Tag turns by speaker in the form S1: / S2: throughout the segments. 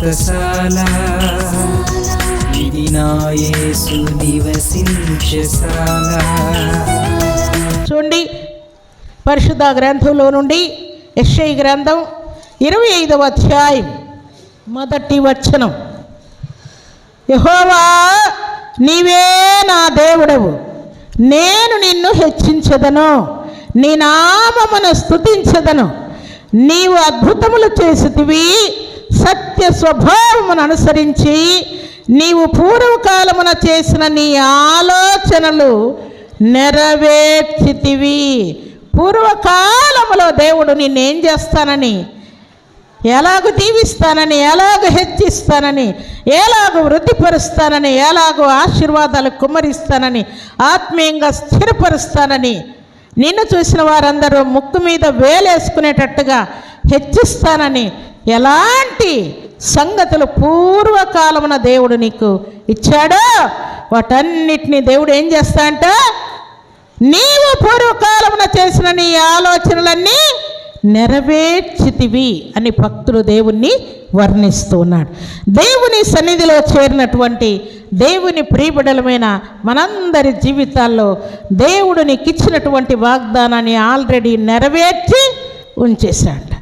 S1: వ్రతశాల ఇది నివసించశాల
S2: చూడండి పరిశుద్ధ గ్రంథంలో నుండి ఎస్ఐ గ్రంథం ఇరవై ఐదవ అధ్యాయం మొదటి వచనం. యహోవా నీవే నా దేవుడవు. నేను నిన్ను హెచ్చించదను. నీ నామమును స్థుతించదను నీవు అద్భుతములు చేసితివి. సత్య స్వభావమును అనుసరించి నీవు పూర్వకాలమున చేసిన నీ ఆలోచనలు నెరవేర్చితివి. పూర్వకాలములో దేవుడు నిన్నేం చేస్తానని? ఎలాగ దీవిస్తానని? ఎలాగ హెచ్చిస్తానని? ఎలాగ వృద్ధిపరుస్తానని? ఎలాగో ఆశీర్వాదాలు కుమ్మరిస్తానని? ఆత్మీయంగా స్థిరపరుస్తానని? నిన్ను చూసిన వారందరూ ముక్కు మీద వేలేసుకునేటట్టుగా హెచ్చిస్తానని ఎలాంటి సంగతులు పూర్వకాలమున దేవుడు నీకు ఇచ్చాడో వాటన్నిటిని దేవుడు ఏం చేస్తా అంట నీవు పూర్వకాలమున చేసిన నీ ఆలోచనలన్నీ నెరవేర్చితివి అని భక్తుడు దేవుణ్ణి వర్ణిస్తూ ఉన్నాడు దేవుని సన్నిధిలో చేరినటువంటి దేవుని ప్రియబిడలమైన మనందరి జీవితాల్లో దేవుడు నీకు ఇచ్చినటువంటి వాగ్దానాన్ని ఆల్రెడీ నెరవేర్చి ఉంచేశాడు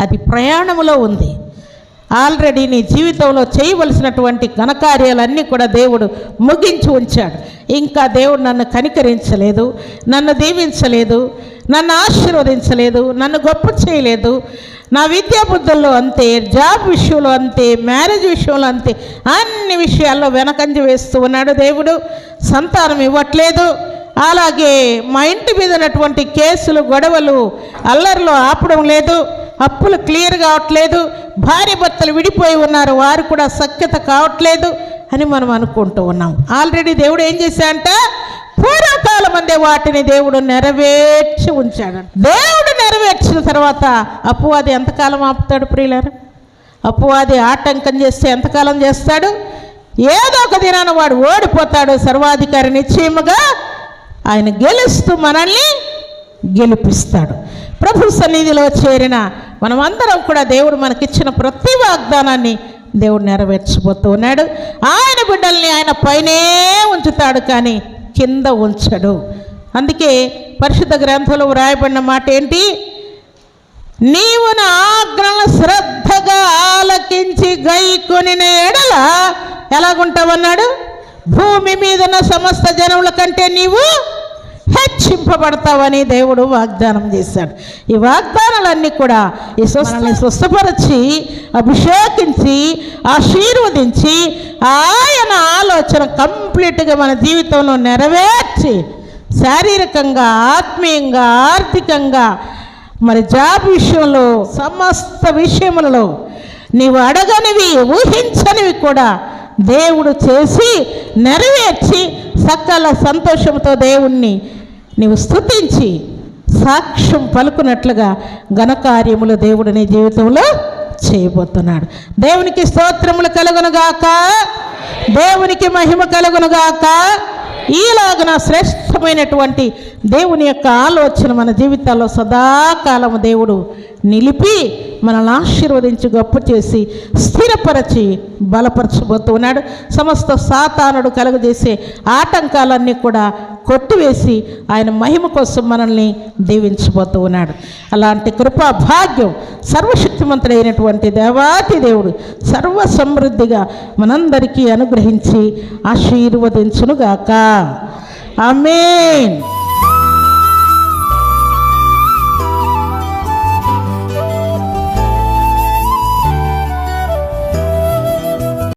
S2: అది ప్రయాణములో ఉంది. ఆల్రెడీ నీ జీవితంలో చేయవలసినటువంటి ఘనకార్యాలన్నీ కూడా దేవుడు ముగించి ఉంచాడు. ఇంకా దేవుడు నన్ను కనికరించలేదు నన్ను దీవించలేదు నన్ను ఆశీర్వదించలేదు నన్ను గొప్ప చేయలేదు. నా విద్యా బుద్ధుల్లో అంతే జాబ్ విషయంలో అంతే మ్యారేజ్ విషయంలో అంతే అన్ని విషయాల్లో వెనకంజ వేస్తూ ఉన్నాడు దేవుడు. సంతానం ఇవ్వట్లేదు. అలాగే మా ఇంటి మీద ఉన్నటువంటి కేసులు గొడవలు అల్లర్లు ఆపడం లేదు. అప్పులు క్లియర్ కావట్లేదు భార్య భర్తలు విడిపోయి ఉన్నారు వారు కూడా సఖ్యత కావట్లేదు అని మనం అనుకుంటూ ఉన్నాం. ఆల్రెడీ దేవుడు ఏం చేశాడంట? పూర్వకాలం అందే వాటిని దేవుడు నెరవేర్చి ఉంచాడు. దేవుడు నెరవేర్చిన తర్వాత అప్పువాది ఎంతకాలం ఆపుతాడు ప్రియులారు? అప్పువాది ఆటంకం చేస్తే ఎంతకాలం చేస్తాడు? ఏదో ఒక దినాన వాడు ఓడిపోతాడు. సర్వాధికారి నిశ్చయముగా ఆయన గెలుస్తూ మనల్ని గెలిపిస్తాడు. ప్రభు సన్నిధిలో చేరిన మనమందరం కూడా దేవుడు మనకిచ్చిన ప్రతి వాగ్దానాన్ని దేవుడు నెరవేర్చిపోతూ ఉన్నాడు. ఆయన బిడ్డల్ని ఆయన పైనే ఉంచుతాడు కానీ కింద ఉంచడు. అందుకే పరిశుద్ధ గ్రంథంలో వ్రాయబడిన మాట ఏంటి? నీవు నా ఆజ్ఞలను శ్రద్ధగా ఆలకించి గైకొని ఎడల ఎలాగుంటావన్నాడు? భూమి మీదన సమస్త జనముల కంటే నీవు హెచ్చింపబడతావని దేవుడు వాగ్దానం చేశాడు. ఈ వాగ్దానాలన్నీ కూడా ఈ స్వస్థని స్వస్థపరిచి అభిషేకించి ఆశీర్వదించి ఆయన ఆలోచన కంప్లీట్గా మన జీవితంలో నెరవేర్చి శారీరకంగా ఆత్మీయంగా ఆర్థికంగా మరి జాబ్ విషయంలో సమస్త విషయములలో నీవు అడగనివి ఊహించనివి కూడా దేవుడు చేసి నెరవేర్చి సకల సంతోషంతో దేవుణ్ణి నీవు స్తుతించి సాక్ష్యం పలుకున్నట్లుగా ఘనకార్యములు దేవుడు నీ జీవితంలో చేయబోతున్నాడు. దేవునికి స్తోత్రములు కలుగునుగాక. దేవునికి మహిమ కలుగునుగాక. ఈలాగున శ్రేష్టమైనటువంటి దేవుని యొక్క ఆలోచన మన జీవితాల్లో సదాకాలము దేవుడు నిలిపి మనల్ని ఆశీర్వదించి గొప్ప చేసి స్థిరపరచి బలపరచబోతున్నాడు సమస్త సాతానుడు కలుగజేసే ఆటంకాలన్నీ కూడా కొట్టివేసి ఆయన మహిమ కోసం మనల్ని దీవించబోతూ ఉన్నాడు. అలాంటి కృపా భాగ్యం సర్వశక్తిమంతుడైనటువంటి దేవాతి దేవుడు సర్వ సమృద్ధిగా మనందరికీ అనుగ్రహించి ఆశీర్వదించునుగాక. ఆమెన్.